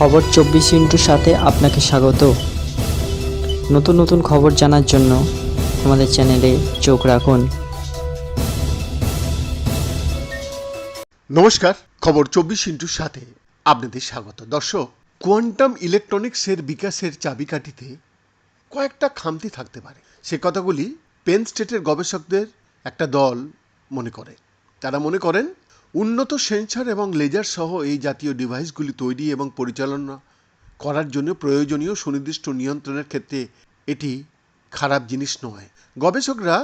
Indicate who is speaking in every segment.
Speaker 1: খবর চব্বিশ ইন্টুর সাথে আপনাকে স্বাগত। নতুন নতুন খবর জানার জন্য আমাদের চ্যানেলে চোখ রাখুন।
Speaker 2: নমস্কার, খবর চব্বিশ ইন্টুর সাথে আপনাদের স্বাগত। দর্শক, কোয়ান্টাম ইলেকট্রনিক্সের বিকাশের চাবিকাঠিতে কয়েকটা খামতি থাকতে পারে। সে কথাগুলি পেন স্টেটের গবেষকদের একটা দল মনে করে। তারা মনে করেন উন্নত সেন্সর এবং লেজার সহ এই জাতীয় ডিভাইসগুলি তৈরি এবং পরিচালনা করার জন্য প্রয়োজনীয় সুনির্দিষ্ট নিয়ন্ত্রণের ক্ষেত্রে এটি খারাপ জিনিস নয়। গবেষকরা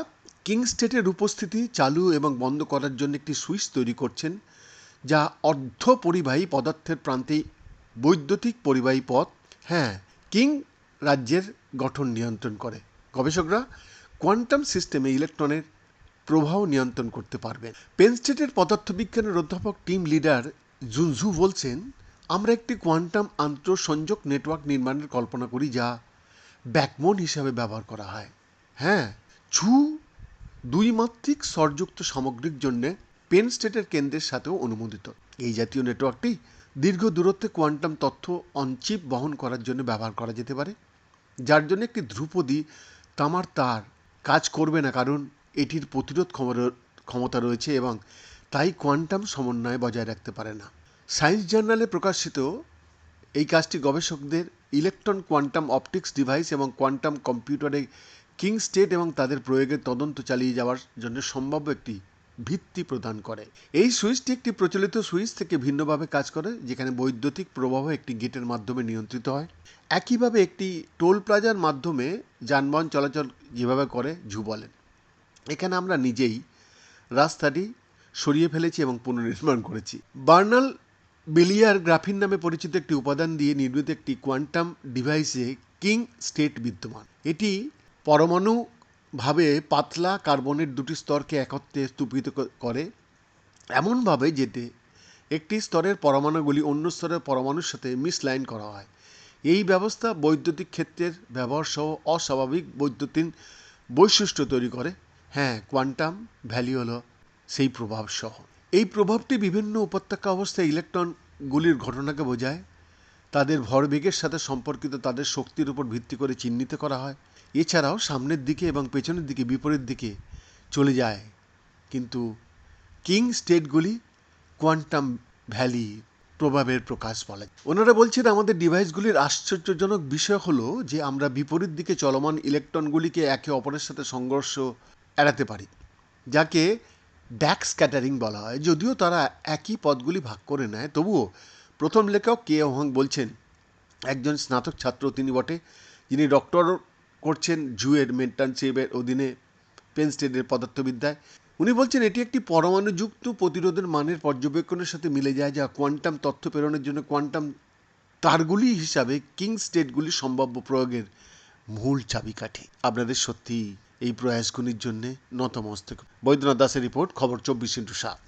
Speaker 2: কিং স্টেটের উপস্থিতি চালু এবং বন্ধ করার জন্য একটি সুইচ তৈরি করছেন, যা অর্ধ পরিবাহী পদার্থের প্রান্তে বৈদ্যুতিক পরিবাহী পথ হ্যাঁ কিং রাজ্যের গঠন নিয়ন্ত্রণ করে। গবেষকরা কোয়ান্টাম সিস্টেমে ইলেকট্রনের প্রবাহ নিয়ন্ত্রণ করতে পারবেন। পেন স্টেটের পদার্থবিজ্ঞানের অধ্যাপক টিম লিডার জুনঝু বলছেন, আমরা একটি কোয়ান্টাম আন্তঃসংযোগ নেটওয়ার্ক নির্মাণের কল্পনা করি যা ব্যাকবোন হিসাবে ব্যবহার করা হয়। হ্যাঁ ছু দুই মাত্রিক স্বরযুক্ত সামগ্রিক জন্য পেন স্টেটের কেন্দ্রের সাথেও অনুমোদিত। এই জাতীয় নেটওয়ার্কটি দীর্ঘ দূরত্বে কোয়ান্টাম তথ্য অনচিপ বহন করার জন্য ব্যবহার করা যেতে পারে, যার জন্য একটি ধ্রুপদী তামার তার কাজ করবে না, কারণ এটির প্রতিরোধ ক্ষমতা- রয়েছে এবং তাই কোয়ান্টাম সমন্বয় বজায় রাখতে পারে না। সায়েন্স জার্নালে প্রকাশিত এই কাজটি গবেষকদের ইলেকট্রন কোয়ান্টাম অপটিক্স ডিভাইস এবং কোয়ান্টাম কম্পিউটারে কিং স্টেট এবং তাদের প্রয়োগের তদন্ত চালিয়ে যাওয়ার জন্য সম্ভাব্য একটি ভিত্তি প্রদান করে। এই সুইচটি একটি প্রচলিত সুইচ থেকে ভিন্নভাবে কাজ করে, যেখানে বৈদ্যুতিক প্রবাহ একটি গেটের মাধ্যমে নিয়ন্ত্রিত হয়। একইভাবে একটি টোল প্লাজার মাধ্যমে যানবাহন চলাচল যেভাবে করে, ঝু বলেন। এখানে আমরা নিজেই রাস্তাটি সরিয়ে ফেলেছি এবং পুনর্নির্মাণ করেছি। বার্নাল বেলিয়ার গ্রাফিন নামে পরিচিত একটি উপাদান দিয়ে নির্মিত একটি কোয়ান্টাম ডিভাইসে কিং স্টেট বিদ্যমান। এটি পরমাণু ভাবে পাতলা কার্বনের দুটি স্তরকে একত্রে স্তূপিত করে, এমনভাবে যেতে একটি স্তরের পরমাণুগুলি অন্য স্তরের পরমাণুর সাথে মিসলাইন করা হয়। এই ব্যবস্থা বৈদ্যুতিক ক্ষেত্রের ব্যবহার সহ অস্বাভাবিক বৈদ্যুতিন বৈশিষ্ট্য তৈরি করে। হ্যাঁ কোয়ান্টাম ভ্যালি হলো সেই প্রভাব সহ এই প্রভাবটি বিভিন্ন উপত্যকা অবস্থায় ইলেকট্রনগুলির ঘটনাকে বোঝায়। তাদের ভরবেগের সাথে সম্পর্কিত তাদের শক্তির উপর ভিত্তি করে চিহ্নিত করা হয়। এছাড়াও সামনের দিকে এবং পেছনের দিকে বিপরীত দিকে চলে যায়। কিন্তু কিং স্টেটগুলি কোয়ান্টাম ভ্যালি প্রভাবের প্রকাশ বলে। ওনারা বলছেন, আমাদের ডিভাইসগুলির আশ্চর্যজনক বিষয় হলো যে আমরা বিপরীত দিকে চলমান ইলেকট্রনগুলিকে একে অপরের সাথে সংঘর্ষ এড়াতে পারি, যাকে ড্যাক স্ক্যাটারিং বলা হয়। যদিও তারা একই পদগুলি ভাগ করে নেয়, তবুও প্রথম লেখক কে ওহাং বলছেন, একজন স্নাতক ছাত্র তিনি বটে, যিনি ডক্টর করছেন জুয়ের মেন্টানশিপের অধীনে পেন স্টেটের পদার্থবিদ্যায়। উনি বলছেন, এটি একটি পরমাণুযুক্ত প্রতিরোধের মানের পর্যবেক্ষণের সাথে মিলে যায়, যা কোয়ান্টাম তথ্য প্রেরণের জন্য কোয়ান্টাম তারগুলি হিসাবে কিং স্টেটগুলি সম্ভাব্য প্রয়োগের মূল চাবিকাঠি। আপনাদের সত্যি এই প্রয়াসগুলির জন্য নতমস্তক বৈদ্যনাথ দাসের রিপোর্ট খবর চব্বিশ ইন্টু সাত।